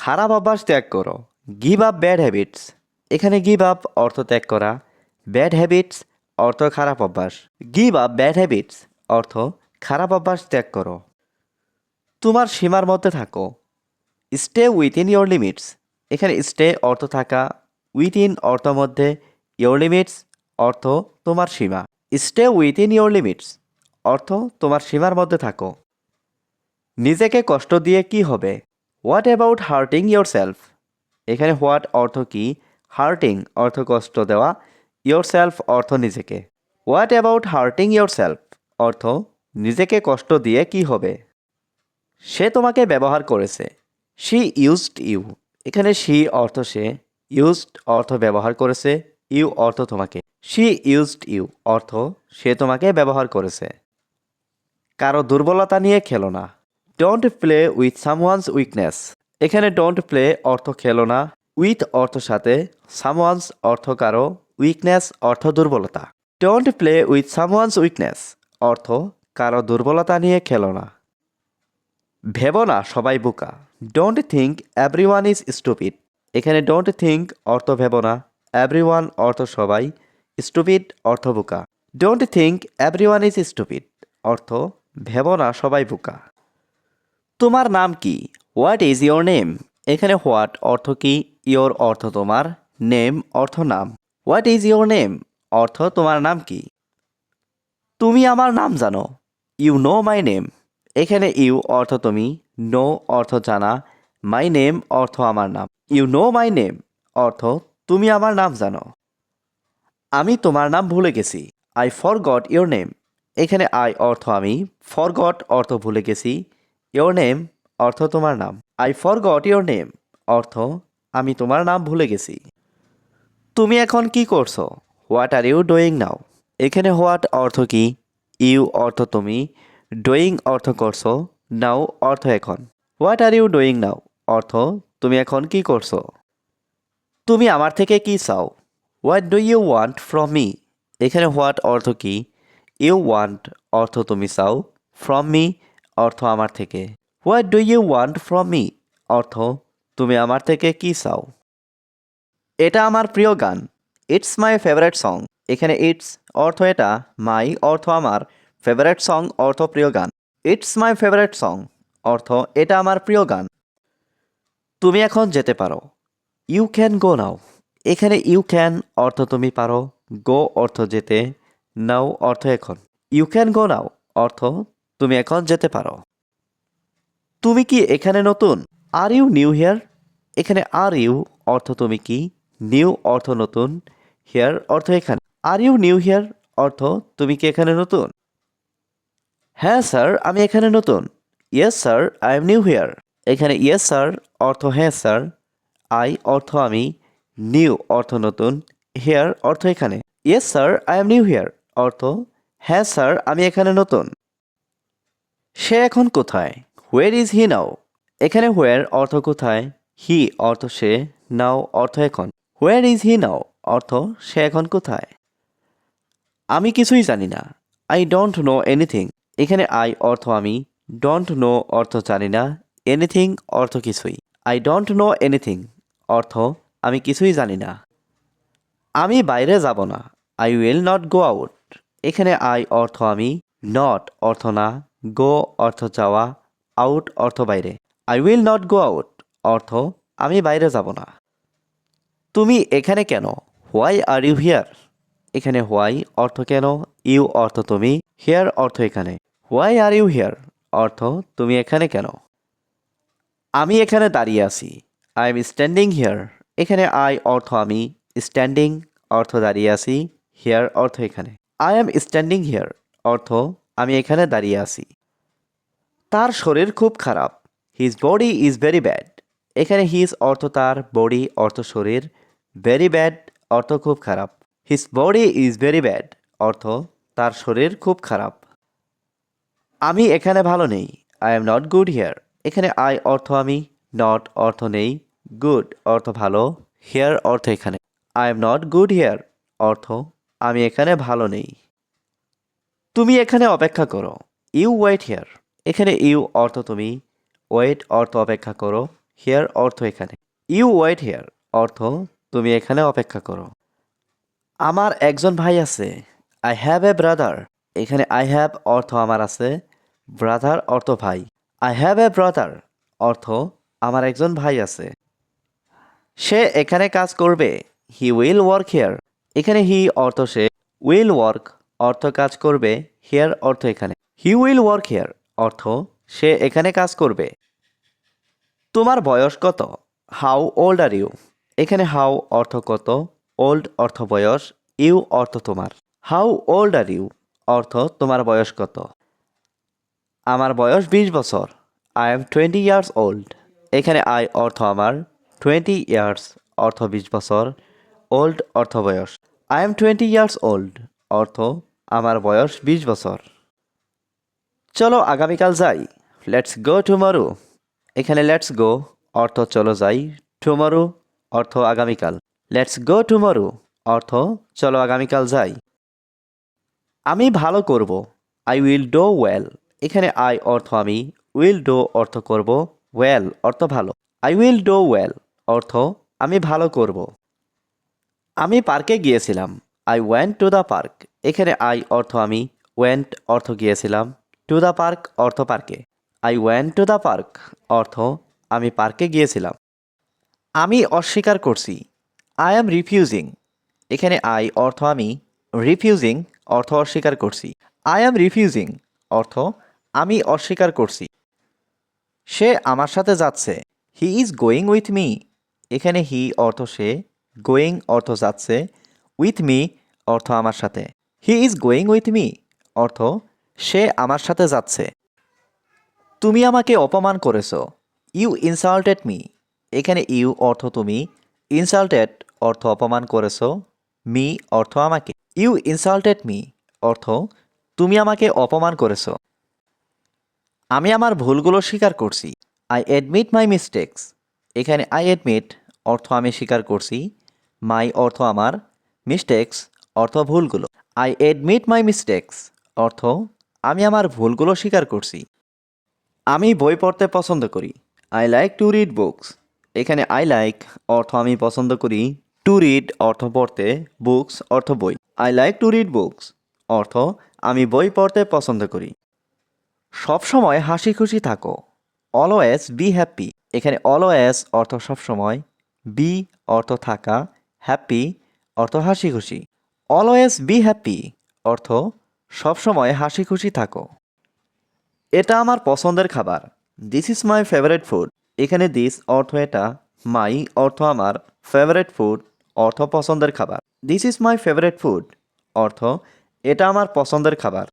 খারাপ অভ্যাস ত্যাগ করো। গিভ আপ ব্যাড হ্যাবিটস এখানে গিভ আপ অর্থ ত্যাগ করা। ব্যাড হ্যাবিটস অর্থ খারাপ অভ্যাস। গিভ আপ ব্যাড হ্যাবিটস অর্থ খারাপ অভ্যাস ত্যাগ করো। তোমার সীমার মধ্যে থাকো। স্টে উইথিন ইয়োর লিমিটস এখানে স্টে অর্থ থাকা। উইথিন অর্থ মধ্যে ইয়োর লিমিটস অর্থ তোমার সীমা। স্টে উইথিন ইয়োর লিমিটস অর্থ তোমার সীমার মধ্যে থাকো। নিজেকে কষ্ট দিয়ে কি হবে? What about hurting yourself এখানে হোয়াট অর্থ কি? হার্টিং অর্থ কষ্ট দেওয়া। ইয়োর সেলফ অর্থ নিজেকে। What about hurting yourself অর্থ নিজেকে কষ্ট দিয়ে কি হবে? সে তোমাকে ব্যবহার করেছে। শি ইউজড ইউ এখানে শি অর্থ সে। ইউজড অর্থ ব্যবহার করেছে। ইউ অর্থ তোমাকে। শি ইউজড ইউ অর্থ সে তোমাকে ব্যবহার করেছে। কারও দুর্বলতা নিয়ে খেলো না। Don't play with someone's weakness এখানে ডোন্ট প্লে অর্থ খেলো না উইথ অর্থ সাথে সামওয়ানস অর্থ কারও উইকনেস অর্থ দুর্বলতা। Don't play with someone's weakness অর্থ কারও দুর্বলতা নিয়ে খেলো না। ভেবো না, সবাই বোকা। Don't think everyone is stupid এখানে ডোন্ট থিঙ্ক অর্থ ভেবো না এভরি ওয়ান অর্থ সবাই স্টুপিড অর্থ বোকা। Don't think everyone is stupid অর্থ ভেবো না, সবাই বোকা। তোমার নাম কি? হোয়াট ইজ ইয়োর নেম এখানে হোয়াট অর্থ কি? ইয়োর অর্থ তোমার নেম অর্থ নাম। হোয়াট ইজ ইয়োর নেম অর্থ তোমার নাম কি? তুমি আমার নাম জানো। ইউ নো মাই নেম এখানে ইউ অর্থ তুমি নো অর্থ জানা। মাই নেম অর্থ আমার নাম। ইউ নো মাই নেম অর্থ তুমি আমার নাম জানো। আমি তোমার নাম ভুলে গেছি। I forgot your name এখানে আই অর্থ আমি। ফর গট অর্থ ভুলে গেছি। ইয়োর নেম অর্থ তোমার নাম। I forgot your name অর্থ আমি তোমার নাম ভুলে গেছি। তুমি এখন কি করছ? What are you doing now এখানে হোয়াট অর্থ কি? ইউ অর্থ তুমি। ডুইং অর্থ করছ। নাও অর্থ এখন। What are you doing now অর্থ তুমি এখন কি করছ? তুমি আমার থেকে কি চাও? What do you want from me এখানে হোয়াট অর্থ কি? ইউ ওয়ান্ট অর্থ তুমি চাও ফ্রম মি অর্থ আমার থেকে। What do you want from me অর্থ, তুমি আমার থেকে কি চাও? এটা আমার প্রিয় গান। ইটস মাই ফেভারেট সং এখানে ইটস অর্থ এটা মাই অর্থ আমার। ফেভারেট সং অর্থ প্রিয় গান। ইটস মাই ফেভারেট সং অর্থ, এটা আমার প্রিয় গান। তুমি এখন যেতে পারো। ইউ ক্যান গো নাও এখানে ইউ ক্যান অর্থ তুমি পারো। গো অর্থ যেতে। নাও অর্থ এখন। ইউ ক্যান গো নাও অর্থ তুমি এখন যেতে পারো। তুমি কি এখানে নতুন? আর ইউ নিউ হিয়ার এখানে আর ইউ অর্থ তুমি কি? নিউ অর্থ নতুন। হেয়ার অর্থ এখানে। আর ইউ নিউ হিয়ার অর্থ তুমি কি এখানে নতুন? হ্যাঁ স্যার, আমি এখানে নতুন। Yes sir I am new here এখানে ইয়েস স্যার, অর্থ হ্যাঁ স্যার। আই অর্থ আমি। নিউ অর্থ নতুন। হেয়ার অর্থ এখানে। Yes sir I am new here অর্থ হ্যাঁ স্যার, আমি এখানে নতুন। সে এখন কোথায়? হোয়ার ইজ হি নাও এখানে হোয়ার অর্থ কোথায়? হি অর্থ সে নাও অর্থ এখন। হোয়ার ইজ হি নাও অর্থ সে এখন কোথায়? আমি কিছুই জানি না। আই ডোন্ট নো এনিথিং এখানে আই অর্থ আমি। ডোন্ট নো অর্থ জানি না। এনিথিং অর্থ কিছুই। আই ডোন্ট নো এনিথিং অর্থ আমি কিছুই জানি না। আমি বাইরে যাব না। I will not go out এখানে আই অর্থ আমি। নট অর্থ না। গো অর্থ যাওয়া আউট অর্থ বাইরে। I will not go out অর্থ আমি বাইরে যাব না। তুমি এখানে কেন? হোয়াই আর ইউ হিয়ার এখানে হোয়াই অর্থ কেন? ইউ অর্থ তুমি হিয়ার অর্থ এখানে। হোয়াই আর ইউ হিয়ার অর্থ তুমি এখানে কেন? আমি এখানে দাঁড়িয়ে আছি। আই এম স্ট্যান্ডিং হিয়ার এখানে আই অর্থ আমি স্ট্যান্ডিং অর্থ দাঁড়িয়ে আছি হিয়ার অর্থ এখানে। আই এম স্ট্যান্ডিং হিয়ার অর্থ আমি এখানে দাঁড়িয়ে আছি। তার শরীর খুব খারাপ। His body is very bad এখানে হিজ অর্থ তার বডি অর্থ শরীর। ভেরি ব্যাড অর্থ খুব খারাপ। His body is very bad অর্থ তার শরীর খুব খারাপ। আমি এখানে ভালো নেই। I am not good here এখানে আই অর্থ আমি নট অর্থ নেই। গুড অর্থ ভালো। হেয়ার অর্থ এখানে। I am not good here অর্থ আমি এখানে ভালো নেই। তুমি এখানে অপেক্ষা করো। ইউ ওয়েট হেয়ার এখানে ইউ অর্থ তুমি। ওয়েট অর্থ অপেক্ষা করো। হেয়ার অর্থ এখানে। ইউ ওয়েট হেয়ার অর্থ তুমি এখানে অপেক্ষা করো। আমার একজন ভাই আছে। আই হ্যাভ এ ব্রাদার এখানে আই হ্যাভ অর্থ আমার আছে। ব্রাদার অর্থ ভাই। আই হ্যাভ এ ব্রাদার অর্থ আমার একজন ভাই আছে। সে এখানে কাজ করবে। হি উইল ওয়ার্ক হেয়ার এখানে হি অর্থ সে উইল ওয়ার্ক অর্থ কাজ করবে হিয়ার অর্থ এখানে। হি উইল ওয়ার্ক হিয়ার অর্থ সে এখানে কাজ করবে। তোমার বয়স কত? হাউ ওল্ড আর ইউ এখানে হাউ অর্থ কত? ওল্ড অর্থ বয়স ইউ অর্থ তোমার। হাউ ওল্ড আর ইউ অর্থ তোমার বয়স কত? আমার বয়স বিশ বছর। I am twenty years old এখানে আই অর্থ আমার টোয়েন্টি ইয়ার্স অর্থ বিশ বছর। ওল্ড অর্থ বয়স। I am twenty years old অর্থ আমার বয়স বিশ বছর। চলো আগামীকাল যাই। লেটস গো টুমারো এখানে লেটস গো অর্থ চলো যাই। টুমারো অর্থ আগামীকাল। লেটস গো টুমারো অর্থ চলো আগামীকাল যাই। আমি ভালো করব। আই উইল ডো ওয়েল এখানে আই অর্থ আমি। উইল ডো অর্থ করব। ওয়েল অর্থ ভালো। আই উইল ডো ওয়েল অর্থ আমি ভালো করব। আমি পার্কে গিয়েছিলাম। I went to the park এখানে আই অর্থ আমি ওয়েন্ট অর্থ গিয়েছিলাম টু দ্য পার্ক অর্থ পার্কে I went to the park অর্থ আমি পার্কে গিয়েছিলাম। আমি অস্বীকার করছি আই অ্যাম রিফিউজিং এখানে আই অর্থ আমি রিফিউজিং অর্থ অস্বীকার করছি। আই অ্যাম রিফিউজিং অর্থ আমি অস্বীকার করছি। সে আমার সাথে যাচ্ছে। He is going with me এখানে হি অর্থ সে গোয়িং অর্থ যাচ্ছে উইথ মি অর্থ আমার সাথে। He is going with me অর্থ, সে আমার সাথে যাচ্ছে। তুমি আমাকে অপমান করেছ। ইউ ইনসাল্টেড মি এখানে ইউ অর্থ তুমি। ইনসাল্টেড অর্থ অপমান করেছ। মি অর্থ আমাকে। ইউ ইনসাল্টেড মি অর্থ, তুমি আমাকে অপমান করেছ। আমি আমার ভুলগুলো স্বীকার করছি। আই অ্যাডমিট মাই মিস্টেক্স এখানে আই অ্যাডমিট অর্থ আমি স্বীকার করছি। মাই অর্থ আমার। মিস্টেক্স অর্থ ভুলগুলো। আই এডমিট মাই মিস্টেক্স অর্থ, আমি আমার ভুলগুলো স্বীকার করছি। আমি বই পড়তে পছন্দ করি। I like to read books এখানে আই লাইক অর্থ আমি পছন্দ করি। টু রিড অর্থ পড়তে বুকস অর্থ বই। I like to read books অর্থ, আমি বই পড়তে পছন্দ করি। সবসময় হাসি খুশি থাকো। অলওয়েজ বি হ্যাপি এখানে অলওয়েজ অর্থ সবসময়। বি অর্থ থাকা। হ্যাপি অর্থ হাসি খুশি। অলওয়েজ বি হ্যাপি অর্থ সবসময় হাসি খুশি থাকো। এটা আমার পছন্দের খাবার। This is my favourite food এখানে দিস অর্থ এটা মাই অর্থ আমার ফেভারেট ফুড অর্থ পছন্দের খাবার। This is my favourite food অর্থ এটা আমার পছন্দের খাবার।